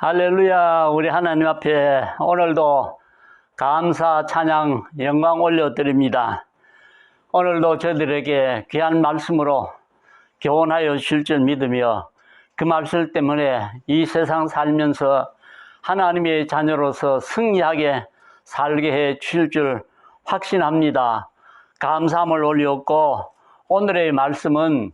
할렐루야, 우리 하나님 앞에 오늘도 감사, 찬양, 영광 올려드립니다. 오늘도 저들에게 귀한 말씀으로 교훈하여 주실 줄 믿으며 그 말씀 때문에 이 세상 살면서 하나님의 자녀로서 승리하게 살게 해 주실 줄 확신합니다. 감사함을 올렸고 오늘의 말씀은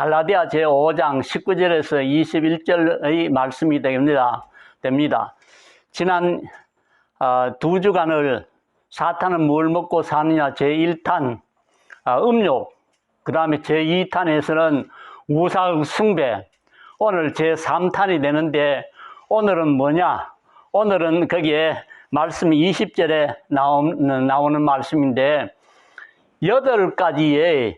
갈라디아 제5장 19절에서 21절의 말씀이 됩니다. 됩니다. 지난 어, 두 주간을 사탄은 뭘 먹고 사느냐 제1탄 어, 음욕 그 다음에 제2탄에서는 우상 숭배 오늘 제3탄이 되는데 오늘은 뭐냐 오늘은 거기에 말씀 20절에 나오는, 나오는 말씀인데 여덟 가지의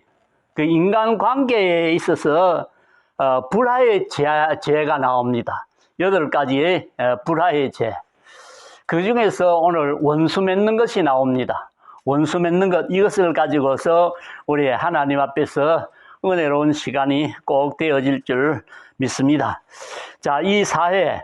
그 인간 관계에 있어서 어, 불화의 죄, 죄가 나옵니다. 여덟 가지의 어, 불화의 죄. 그 중에서 오늘 원수 맺는 것이 나옵니다. 원수 맺는 것, 이것을 가지고서 우리 하나님 앞에서 은혜로운 시간이 꼭 되어질 줄 믿습니다. 자, 이 사회,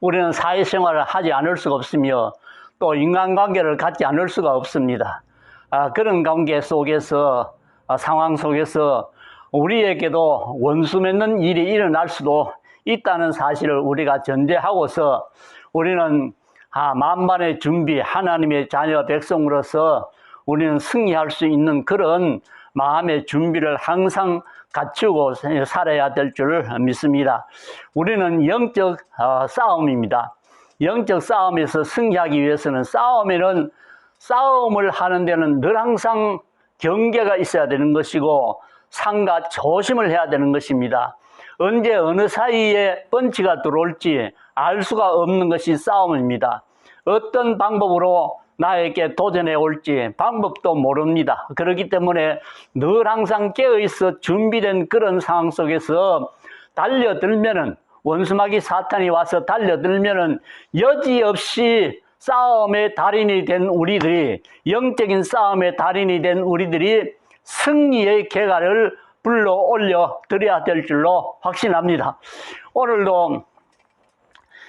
우리는 사회생활을 하지 않을 수가 없으며 또 인간관계를 갖지 않을 수가 없습니다. 아, 그런 관계 속에서 아, 상황 속에서 우리에게도 원수 맺는 일이 일어날 수도 있다는 사실을 우리가 전제하고서 우리는 아, 만반의 준비, 하나님의 자녀 백성으로서 우리는 승리할 수 있는 그런 마음의 준비를 항상 갖추고 살아야 될 줄 믿습니다. 우리는 영적 어, 싸움입니다. 영적 싸움에서 승리하기 위해서는 싸움에는 싸움을 하는 데는 늘 항상 경계가 있어야 되는 것이고 상가 조심을 해야 되는 것입니다. 언제 어느 사이에 펀치가 들어올지 알 수가 없는 것이 싸움입니다. 어떤 방법으로 나에게 도전해 올지 방법도 모릅니다. 그렇기 때문에 늘 항상 깨어 있어 준비된 그런 상황 속에서 달려들면은 원수마귀 사탄이 와서 달려들면은 여지없이 싸움의 달인이 된 우리들이 영적인 싸움의 달인이 된 우리들이 승리의 개가를 불러 올려 드려야 될 줄로 확신합니다. 오늘도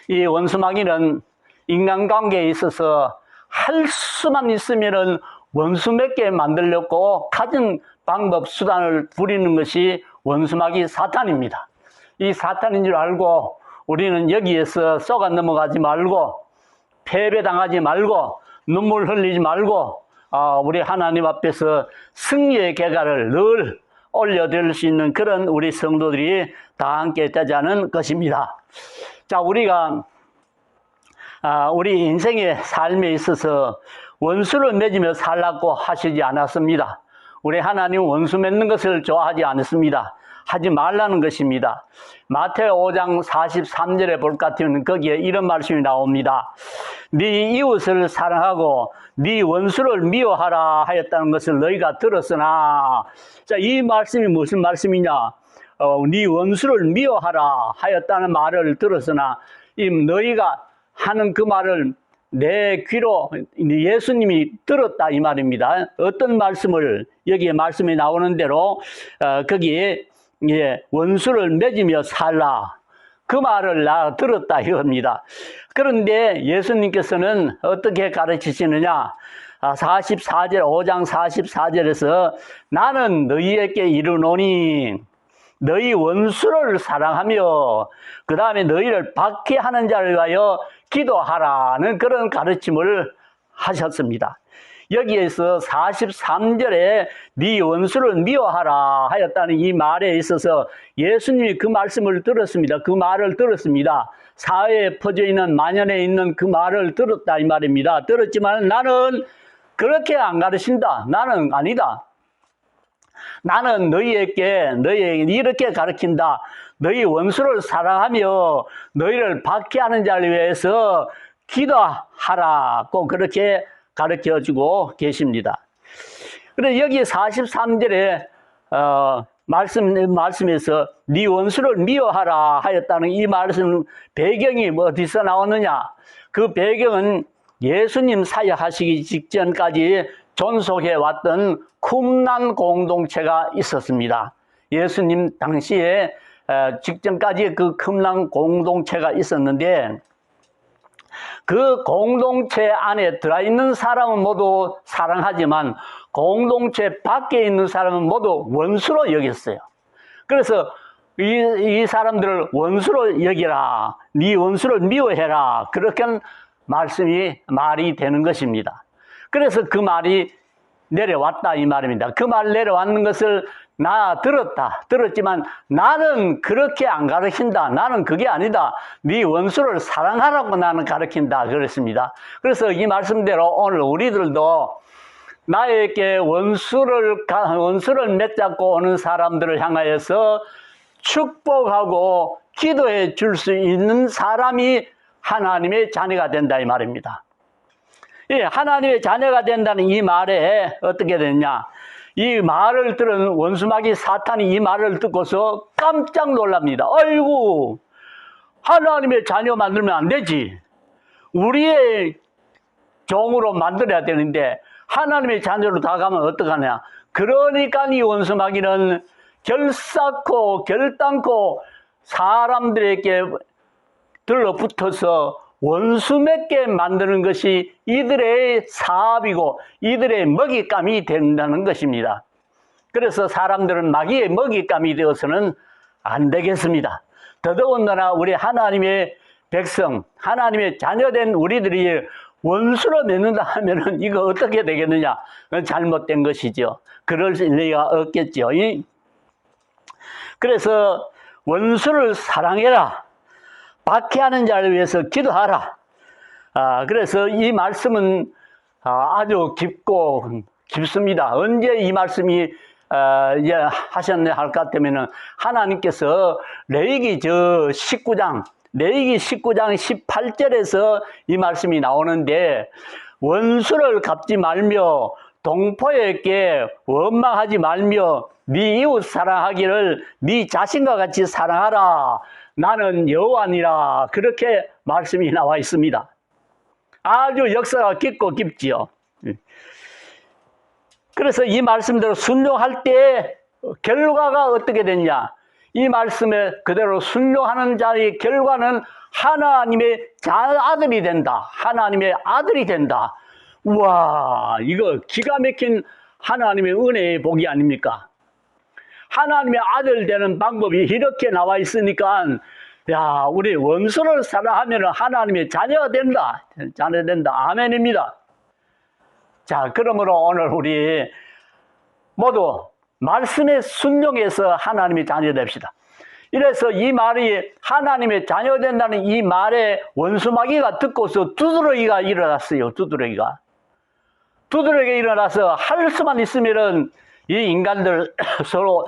이 원수마귀는 인간관계에 있어서 할 수만 있으면은 원수 몇개 만들려고 가진 방법 수단을 부리는 것이 원수마귀 사탄입니다. 이 사탄인 줄 알고 우리는 여기에서 쏘가 넘어가지 말고 패배당하지 말고 눈물 흘리지 말고 아, 우리 하나님 앞에서 승리의 개가를 늘 올려드릴 수 있는 그런 우리 성도들이 다 함께 되자는 것입니다. 자, 우리가 아, 우리 인생의 삶에 있어서 원수를 맺으며 살라고 하시지 않았습니다. 우리 하나님 원수 맺는 것을 좋아하지 않습니다. 하지 말라는 것입니다. 마태오 5장 43절에 볼 것 같으면 거기에 이런 말씀이 나옵니다. 네 이웃을 사랑하고 네 원수를 미워하라 하였다는 것을 너희가 들었으나 자, 이 말씀이 무슨 말씀이냐? 어, 네 원수를 미워하라 하였다는 말을 들었으나 이 너희가 하는 그 말을 내 귀로 예수님이 들었다 이 말입니다. 어떤 말씀을 여기에 말씀이 나오는 대로 어, 거기에 예, 원수를 맺으며 살라 그 말을 나 들었다 이겁니다. 그런데 예수님께서는 어떻게 가르치시느냐? 44절, 5장 44절에서 나는 너희에게 이르노니 너희 원수를 사랑하며 그 다음에 너희를 박해하는 자를 위하여 기도하라는 그런 가르침을 하셨습니다. 여기에서 43절에 네 원수를 미워하라 하였다는 이 말에 있어서 예수님이 그 말씀을 들었습니다. 그 말을 들었습니다. 사회에 퍼져 있는 만연에 있는 그 말을 들었다 이 말입니다. 들었지만 나는 그렇게 안 가르친다. 나는 아니다. 나는 너희에게 너희에게 이렇게 가르친다. 너희 원수를 사랑하며 너희를 박해하는 자를 위해서 기도하라고 그렇게 가르쳐 주고 계십니다. 그래 여기 43절에 어, 말씀 말씀에서 네 원수를 미워하라 하였다는 이 말씀 배경이 뭐 어디서 나왔느냐? 그 배경은 예수님 사역하시기 직전까지 존속해 왔던 쿰난 공동체가 있었습니다. 예수님 당시에 에, 직전까지 그 큼랑 공동체가 있었는데 그 공동체 안에 들어있는 사람은 모두 사랑하지만 공동체 밖에 있는 사람은 모두 원수로 여겼어요. 그래서 이, 이 사람들을 원수로 여기라. 네 원수를 미워해라. 그렇게 말씀이 말이 되는 것입니다. 그래서 그 말이 내려왔다 이 말입니다. 그 말 내려왔는 것을 나 들었다. 들었지만 나는 그렇게 안 가르친다. 나는 그게 아니다. 네 원수를 사랑하라고 나는 가르친다. 그랬습니다. 그래서 이 말씀대로 오늘 우리들도 나에게 원수를 가- 원수를 맺잡고 오는 사람들을 향하여서 축복하고 기도해 줄 수 있는 사람이 하나님의 자녀가 된다 이 말입니다. 예, 하나님의 자녀가 된다는 이 말에 어떻게 됐냐? 이 말을 들은 원수마귀 사탄이 이 말을 듣고서 깜짝 놀랍니다. 아이고, 하나님의 자녀 만들면 안 되지. 우리의 종으로 만들어야 되는데 하나님의 자녀로 다가가면 어떡하냐. 그러니까 이 원수마귀는 결사코 결단코 사람들에게 들러붙어서 원수 맺게 만드는 것이 이들의 사업이고 이들의 먹잇감이 된다는 것입니다. 그래서 사람들은 마귀의 먹잇감이 되어서는 안 되겠습니다. 더더군다나 우리 하나님의 백성, 하나님의 자녀된 우리들이 원수로 맺는다 하면은 이거 어떻게 되겠느냐? 잘못된 것이죠. 그럴 리가 없겠죠. 이- 그래서 원수를 사랑해라. 박해하는 자를 위해서 기도하라. 아, 그래서 이 말씀은 아, 아주 깊고 깊습니다. 언제 이 말씀이 아, 이제 하셨네 할까 하면은 하나님께서 레이기 저 19장 레이기 19장 18절에서 이 말씀이 나오는데 원수를 갚지 말며 동포에게 원망하지 말며 네 이웃 사랑하기를 네 자신과 같이 사랑하라. 나는 여호와니라. 그렇게 말씀이 나와 있습니다. 아주 역사가 깊고 깊지요. 그래서 이 말씀대로 순종할 때 결과가 어떻게 됐냐? 이 말씀에 그대로 순종하는 자의 결과는 하나님의 자 아들이 된다. 하나님의 아들이 된다. 우와, 이거 기가 막힌 하나님의 은혜의 복이 아닙니까? 하나님의 아들 되는 방법이 이렇게 나와 있으니까, 야, 우리 원수를 사랑하면 하나님의 자녀가 된다. 자녀 된다. 아멘입니다. 자, 그러므로 오늘 우리 모두 말씀에 순종해서 하나님의 자녀 됩시다. 이래서 이 말이 하나님의 자녀 된다는 이 말에 원수마귀가 듣고서 두드러기가 일어났어요. 두드러기가. 두드러기 일어나서 할 수만 있으면은 이 인간들 서로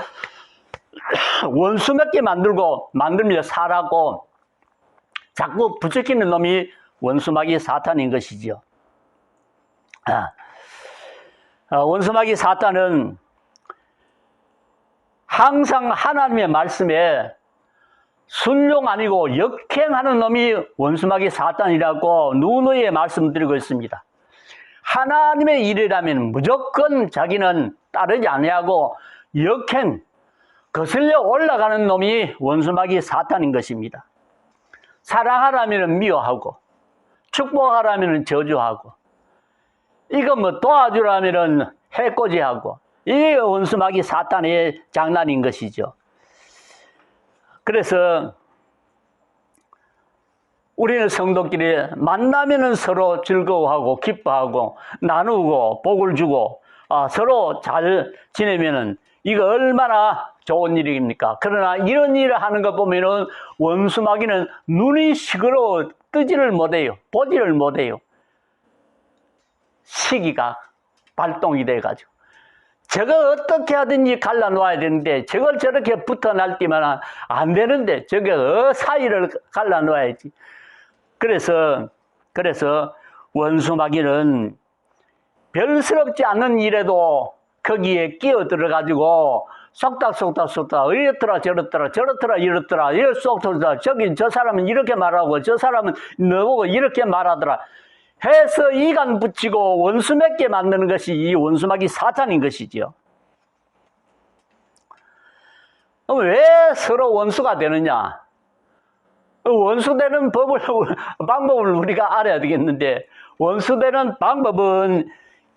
원수 맺게 만들고 만들며 살라고 자꾸 부추기는 놈이 원수마귀 사탄인 것이죠. 아, 아, 원수마귀 사탄은 항상 하나님의 말씀에 순종 아니고 역행하는 놈이 원수마귀 사탄이라고 누누이 말씀드리고 있습니다. 하나님의 일이라면 무조건 자기는 따르지 아니하고 역행 거슬려 올라가는 놈이 원수마귀 사탄인 것입니다. 사랑하라면 미워하고 축복하라면 저주하고 이거 뭐 도와주라면 해코지하고 이게 원수마귀 사탄의 장난인 것이죠. 그래서 우리는 성도끼리 만나면은 서로 즐거워하고 기뻐하고 나누고 복을 주고 아, 서로 잘 지내면은 이거 얼마나 좋은 일입니까? 그러나 이런 일을 하는 거 보면은 원수마귀는 눈이 시끄러워 뜨지를 못해요. 보지를 못해요. 시기가 발동이 돼가지고. 저거 어떻게 하든지 갈라놓아야 되는데 저걸 저렇게 붙어 날뛰면 안 되는데 저게 어 사이를 갈라놓아야지. 그래서 그래서 원수마귀는 별스럽지 않은 일에도 거기에 끼어 들어 가지고 속닥 속닥 속닥 이렇더라 저렇더라 저렇더라 이렇더라 이럴 속닥속닥 저기 저 사람은 이렇게 말하고 저 사람은 너보고 이렇게 말하더라 해서 이간 붙이고 원수 맺게 만드는 것이 이 원수마귀 사탄인 것이지요. 왜 서로 원수가 되느냐? 그 원수되는 법을, 방법을 우리가 알아야 되겠는데, 원수되는 방법은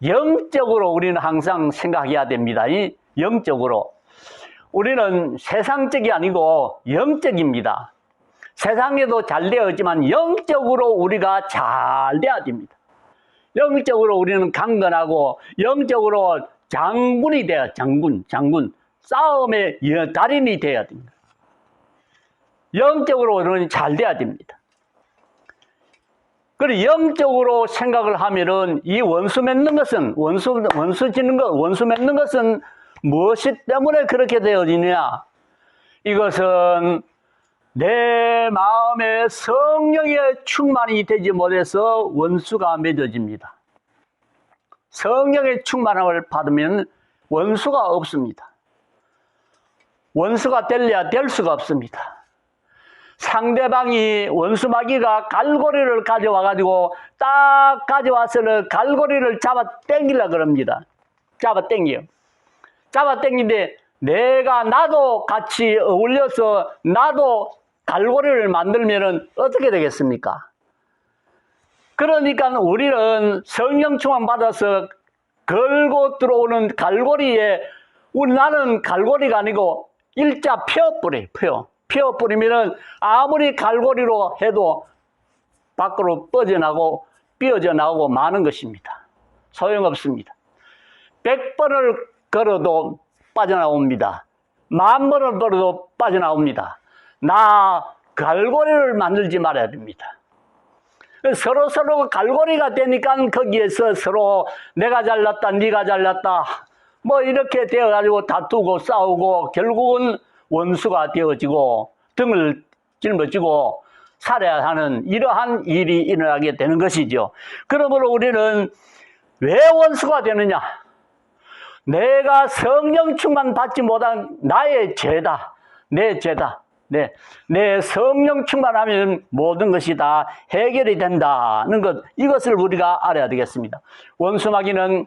영적으로 우리는 항상 생각해야 됩니다. 이 영적으로. 우리는 세상적이 아니고 영적입니다. 세상에도 잘 되었지만 영적으로 우리가 잘 돼야 됩니다. 영적으로 우리는 강건하고 영적으로 장군이 돼야 장군, 장군. 싸움의 여- 달인이 돼야 됩니다. 영적으로 우리는 잘 돼야 됩니다. 그리고 영적으로 생각을 하면은 이 원수 맺는 것은 원수 원수 짓는 것 원수 맺는 것은 무엇이 때문에 그렇게 되어지냐? 이것은 내 마음에 성령의 충만이 되지 못해서 원수가 맺어집니다. 성령의 충만함을 받으면 원수가 없습니다. 원수가 될래야 될 수가 없습니다. 상대방이 원수마귀가 갈고리를 가져와 가지고 딱 가져와서는 갈고리를 잡아 당기려 그럽니다. 잡아 당겨. 잡아 당기는데 내가 나도 같이 어울려서 나도 갈고리를 만들면은 어떻게 되겠습니까? 그러니까 우리는 성령 충만 받아서 걸고 들어오는 갈고리에 우리 나는 갈고리가 아니고 일자 펴뿌리 펴 펴뿌리면은 아무리 갈고리로 해도 밖으로 뻗어나고 삐어져 나오고 마는 것입니다. 소용없습니다. 백 번을 걸어도 빠져나옵니다. 만 번을 걸어도 빠져나옵니다. 나 갈고리를 만들지 말아야 됩니다. 서로 서로 갈고리가 되니까 거기에서 서로 내가 잘났다, 네가 잘났다, 뭐 이렇게 되어가지고 다투고 싸우고 결국은 원수가 되어지고 등을 짊어지고 살아야 하는 이러한 일이 일어나게 되는 것이죠. 그러므로 우리는 왜 원수가 되느냐? 내가 성령 충만 받지 못한 나의 죄다. 내 죄다. 네. 내 성령 충만하면 모든 것이 다 해결이 된다는 것, 이것을 우리가 알아야 되겠습니다. 원수마귀는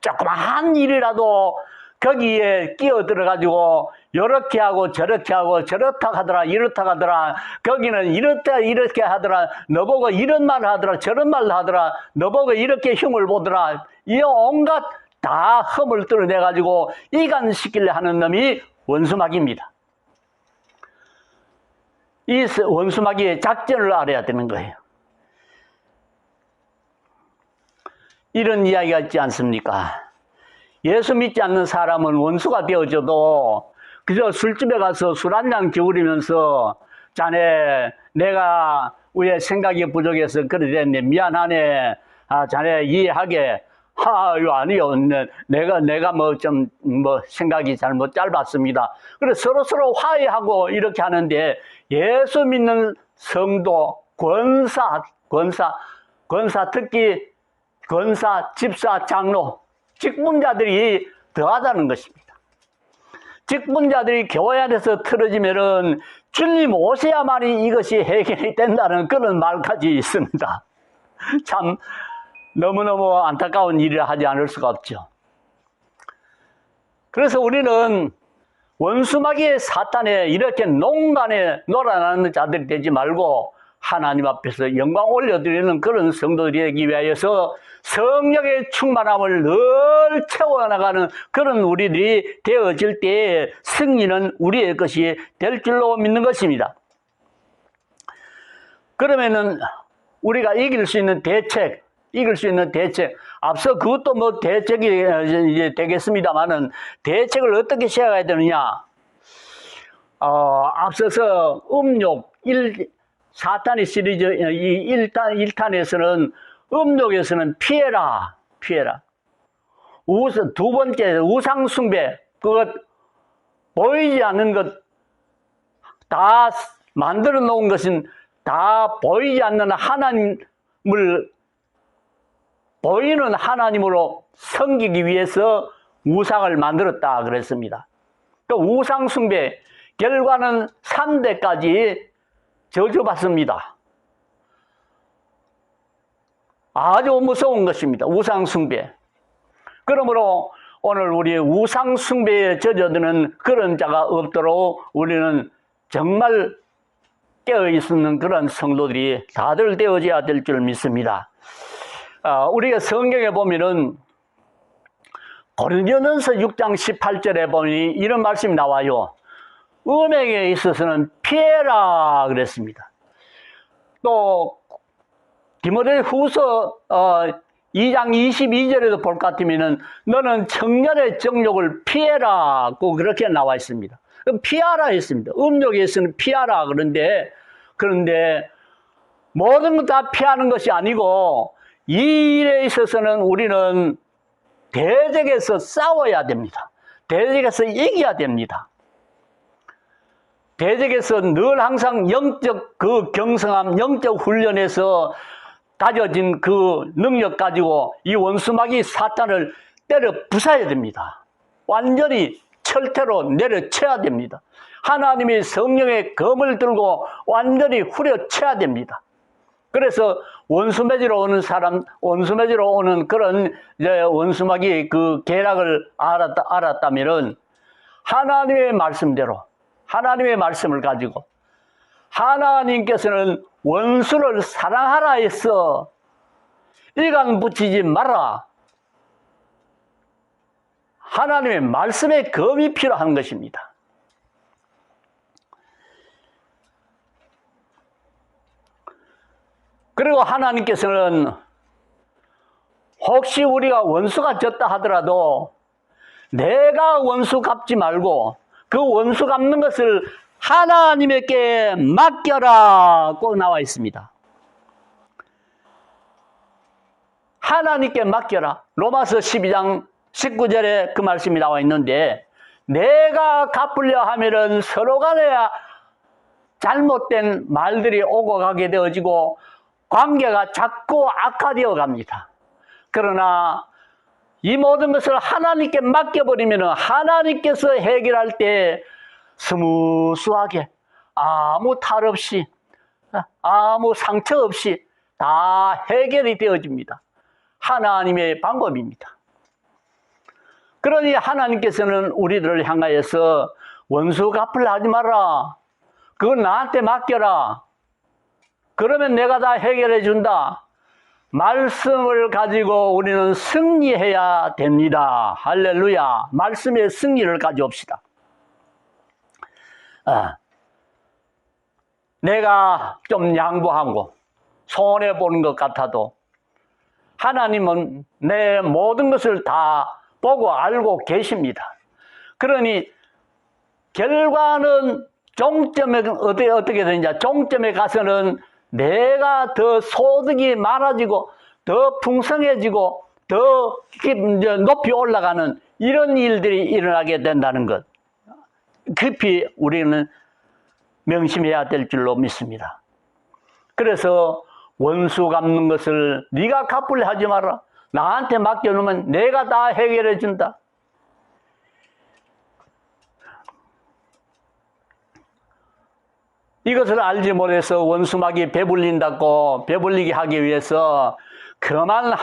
조그마한 일이라도 거기에 끼어 들어 가지고 이렇게 하고 저렇게 하고 저렇다 하더라 이렇다 하더라 거기는 이렇다 이렇게 하더라 너보고 이런 말 하더라 저런 말 하더라 너보고 이렇게 흉을 보더라 이 온갖 다 흠을 뚫어내 가지고 이간시키려 하는 놈이 원수마귀입니다. 이 원수마귀의 작전을 알아야 되는 거예요. 이런 이야기가 있지 않습니까? 예수 믿지 않는 사람은 원수가 되어져도 그저 술집에 가서 술 한잔 겨울이면서 자네 내가 왜 생각이 부족해서 그래 됐네 미안하네 아 자네 이해하게 하요 아니요 네, 내가 내가 뭐좀뭐 생각이 잘못 짧았습니다. 그래 서로 서로 화해하고 이렇게 하는데 예수 믿는 성도 권사 권사 권사 특히 권사 집사 장로 직분자들이 더하다는 것입니다. 직분자들이 교회 안에서 틀어지면은 주님 오셔야만이 이것이 해결이 된다는 그런 말까지 있습니다. 참 너무너무 안타까운 일이라 하지 않을 수가 없죠. 그래서 우리는 원수마귀의 사탄에 이렇게 농간에 놀아나는 자들이 되지 말고 하나님 앞에서 영광 올려드리는 그런 성도들이 되기 위하여서 성령의 충만함을 늘 채워나가는 그런 우리들이 되어질 때 승리는 우리의 것이 될 줄로 믿는 것입니다. 그러면은 우리가 이길 수 있는 대책, 이길 수 있는 대책, 앞서 그것도 뭐 대책이 이제 되겠습니다만은 대책을 어떻게 시작해야 되느냐? 어, 앞서서 음욕 1, 사탄의 시리즈 이 1탄, 1탄에서는 음욕에서는 피해라, 피해라. 우선, 두 번째, 우상 숭배. 그것, 보이지 않는 것, 다 만들어 놓은 것은 다 보이지 않는 하나님을 보이는 하나님으로 섬기기 위해서 우상을 만들었다 그랬습니다. 그 우상 숭배 결과는 3대까지 저주받습니다. 아주 무서운 것입니다. 우상숭배. 그러므로 오늘 우리 우상 숭배에 젖어드는 그런 자가 없도록 우리는 정말 깨어 있는 그런 성도들이 다들 되어져야 될 줄 믿습니다. 아, 우리가 성경에 보면은 고린도전서 6장 18절에 보니 이런 말씀이 나와요. 음행에 있어서는 피해라 그랬습니다. 또 디모데 후서 어, 2장 22절에도 볼 것 같으면은 너는 청년의 정욕을 피해라고 그렇게 나와 있습니다. 피하라 했습니다. 음욕에서는 피하라 그런데 그런데 모든 것 다 피하는 것이 아니고 이 일에 있어서는 우리는 대적에서 싸워야 됩니다. 대적에서 이겨야 됩니다. 대적에서 늘 항상 영적 그 경성함, 영적 훈련에서 가져진 그 능력 가지고 이 원수막이 사탄을 때려 부숴야 됩니다. 완전히 철퇴로 내려쳐야 됩니다. 하나님의 성령의 검을 들고 완전히 후려쳐야 됩니다. 그래서 원수 맺으러 오는 사람, 원수 맺으러 오는 그런 원수막이 그 계략을 알았다, 알았다면은 하나님의 말씀대로 하나님의 말씀을 가지고 하나님께서는 원수를 사랑하라 해서 일간 붙이지 마라. 하나님의 말씀의 검이 필요한 것입니다. 그리고 하나님께서는 혹시 우리가 원수가 졌다 하더라도 내가 원수 갚지 말고 그 원수 갚는 것을 하나님에게 맡겨라 꼭 나와 있습니다. 하나님께 맡겨라. 로마서 12장 19절에 그 말씀이 나와 있는데 내가 갚으려 하면은 서로 간에 잘못된 말들이 오고 가게 되어지고 관계가 자꾸 악화되어 갑니다. 그러나 이 모든 것을 하나님께 맡겨버리면 하나님께서 해결할 때 스무스하게 아무 탈 없이 아무 상처 없이 다 해결이 되어집니다. 하나님의 방법입니다. 그러니 하나님께서는 우리들을 향하여서 원수 갚을 하지 마라. 그건 나한테 맡겨라. 그러면 내가 다 해결해 준다. 말씀을 가지고 우리는 승리해야 됩니다. 할렐루야. 말씀의 승리를 가져옵시다. 아, 내가 좀 양보하고 손해 보는 것 같아도 하나님은 내 모든 것을 다 보고 알고 계십니다. 그러니 결과는 종점에 어떻게 어떻게 되느냐? 종점에 가서는 내가 더 소득이 많아지고 더 풍성해지고 더 높이 올라가는 이런 일들이 일어나게 된다는 것. 급히 우리는 명심해야 될 줄로 믿습니다. 그래서 원수 갚는 것을 네가 갚으려 하지 마라. 나한테 맡겨놓으면 내가 다 해결해 준다. 이것을 알지 못해서 원수막이 배불린다고 배불리게 하기 위해서 그만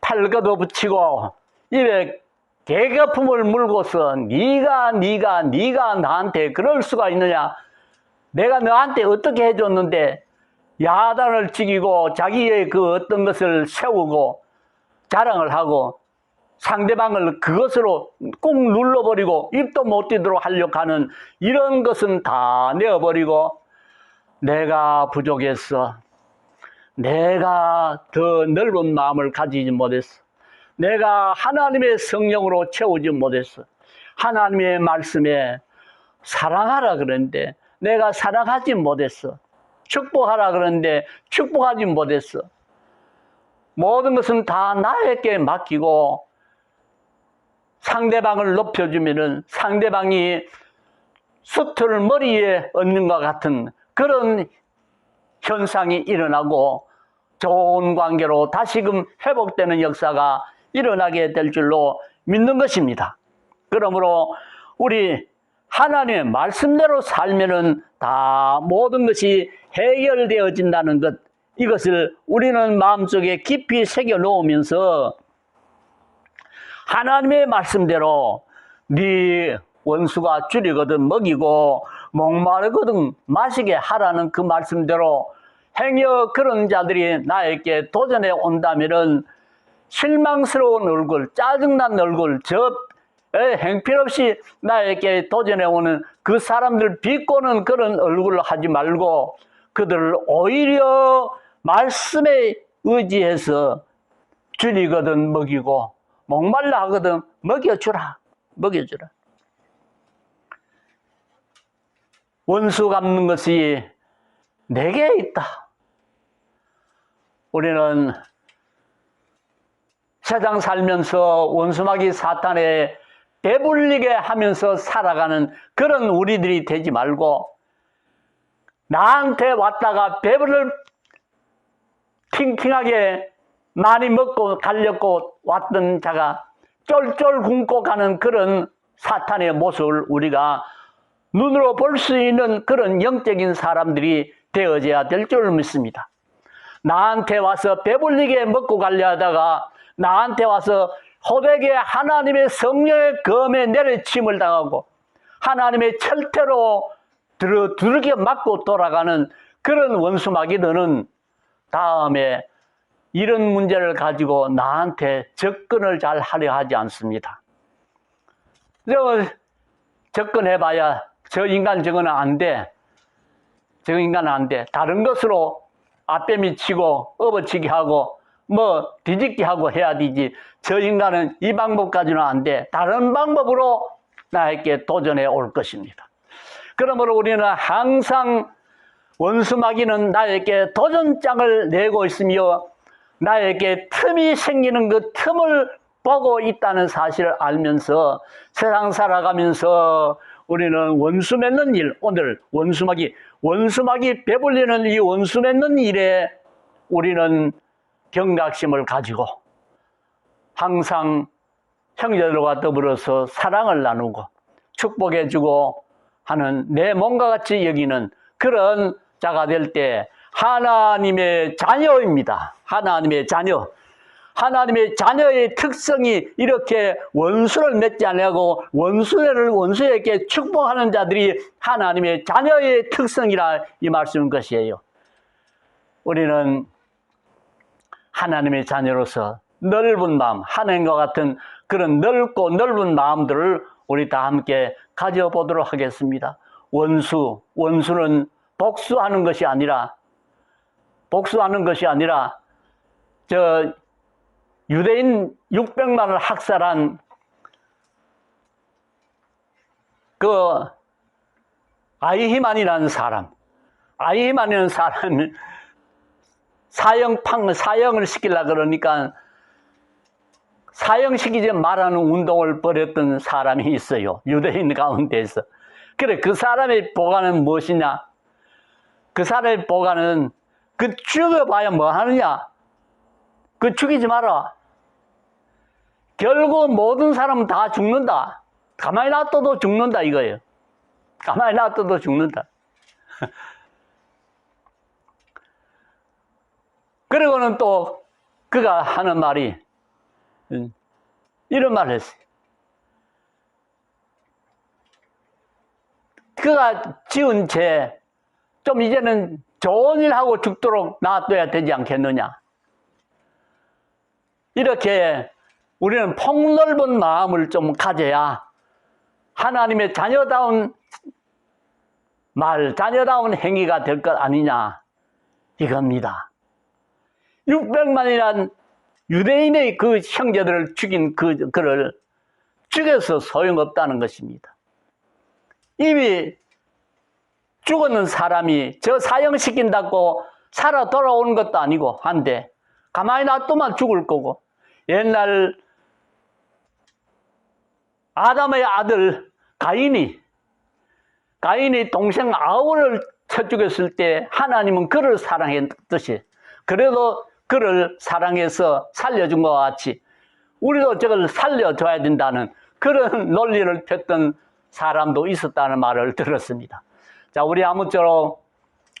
팔거도 붙이고 입에 개거품을 물고서 네가 네가 네가 나한테 그럴 수가 있느냐? 내가 너한테 어떻게 해줬는데? 야단을 치기고 자기의 그 어떤 것을 세우고 자랑을 하고 상대방을 그것으로 꾹 눌러버리고 입도 못 뛰도록 하려고 하는 이런 것은 다 내어버리고 내가 부족했어. 내가 더 넓은 마음을 가지지 못했어. 내가 하나님의 성령으로 채우지 못했어. 하나님의 말씀에 사랑하라 그러는데 내가 사랑하지 못했어. 축복하라 그러는데 축복하지 못했어. 모든 것은 다 나에게 맡기고 상대방을 높여주면은 상대방이 수트를 머리에 얹는 것 같은 그런 현상이 일어나고 좋은 관계로 다시금 회복되는 역사가 일어나게 될 줄로 믿는 것입니다. 그러므로 우리 하나님의 말씀대로 살면은 다 모든 것이 해결되어진다는 것, 이것을 우리는 마음속에 깊이 새겨 놓으면서 하나님의 말씀대로 네 원수가 줄이거든 먹이고 목마르거든 마시게 하라는 그 말씀대로 행여 그런 자들이 나에게 도전해 온다면은 실망스러운 얼굴, 짜증난 얼굴, 저 에, 행필없이 나에게 도전해 오는 그 사람들 비꼬는 그런 얼굴을 하지 말고 그들을 오히려 말씀에 의지해서 줄이거든 먹이고 목말라 하거든. 먹여주라. 먹여주라. 원수 갚는 것이 내게 있다. 우리는 세상 살면서 원수마귀 사탄에 배불리게 하면서 살아가는 그런 우리들이 되지 말고 나한테 왔다가 배불을 핑핑하게 많이 먹고 갈렸고 왔던 자가 쫄쫄 굶고 가는 그런 사탄의 모습을 우리가 눈으로 볼 수 있는 그런 영적인 사람들이 되어져야 될 줄 믿습니다. 나한테 와서 배불리게 먹고 갈려 하다가 나한테 와서 호백에 하나님의 성령의 검에 내려침을 당하고 하나님의 철퇴로 들어 두르게 맞고 돌아가는 그런 원수마귀 너는 다음에 이런 문제를 가지고 나한테 접근을 잘 하려 하지 않습니다. 저 접근해봐야 저 인간 저거는 안 돼. 저 인간은 안 돼. 다른 것으로 앞뱀이 치고 업어치기 하고 뭐 뒤집기 하고 해야 되지. 저 인간은 이 방법까지는 안 돼. 다른 방법으로 나에게 도전해 올 것입니다. 그러므로 우리는 항상 원수마귀는 나에게 도전장을 내고 있으며 나에게 틈이 생기는 그 틈을 보고 있다는 사실을 알면서 세상 살아가면서 우리는 원수 맺는 일, 오늘 원수마귀, 원수마귀 배불리는 이 원수 맺는 일에 우리는 경각심을 가지고 항상 형제들과 더불어서 사랑을 나누고 축복해주고 하는 내 몸과 같이 여기는 그런 자가 될 때 하나님의 자녀입니다. 하나님의 자녀. 하나님의 자녀의 특성이 이렇게 원수를 맺지 않고 원수를 원수에게 축복하는 자들이 하나님의 자녀의 특성이라 이 말씀인 것이에요. 우리는 하나님의 자녀로서 넓은 마음, 하나님과 같은 그런 넓고 넓은 마음들을 우리 다 함께 가져보도록 하겠습니다. 원수, 원수는 복수하는 것이 아니라, 복수하는 것이 아니라, 저, 유대인 600만을 학살한 그 아이히만이라는 사람, 아이히만이라는 사람이 사형팡, 사형을 시키려 그러니까 사형시키지 말하는 운동을 벌였던 사람이 있어요. 유대인 가운데서. 그래, 그 사람의 보관은 무엇이냐? 그 사람의 보관은 그 죽여봐야 뭐 하느냐? 그 죽이지 마라. 결국 모든 사람은 다 죽는다. 가만히 놔둬도 죽는다 이거예요. 가만히 놔둬도 죽는다. 그리고는 또 그가 하는 말이 음, 이런 말을 했어요. 그가 지은 죄, 좀 이제는 좋은 일 하고 죽도록 놔둬야 되지 않겠느냐. 이렇게 우리는 폭넓은 마음을 좀 가져야 하나님의 자녀다운 말, 자녀다운 행위가 될 것 아니냐. 이겁니다. 600만이란 유대인의 그 형제들을 죽인 그, 그를 죽여서 소용없다는 것입니다. 이미 죽었는 사람이 저 사형시킨다고 살아 돌아오는 것도 아니고 한데 가만히 놔두면 죽을 거고 옛날 아담의 아들 가인이 가인이 동생 아우를 쳐 죽였을 때 하나님은 그를 사랑했듯이 그래도 그를 사랑해서 살려준 것 같이 우리도 저걸 살려줘야 된다는 그런 논리를 폈던 사람도 있었다는 말을 들었습니다. 자, 우리 아무쪼록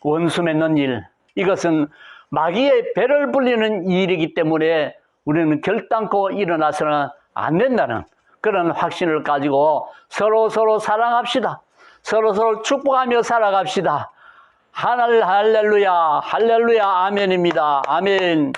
원수 맺는 일, 이것은 마귀의 배를 불리는 일이기 때문에 우리는 결단코 일어나서는 안 된다는 그런 확신을 가지고 서로 서로 사랑합시다. 서로 서로 축복하며 살아갑시다. 하늘 할렐루야 할렐루야 아멘입니다. 아멘.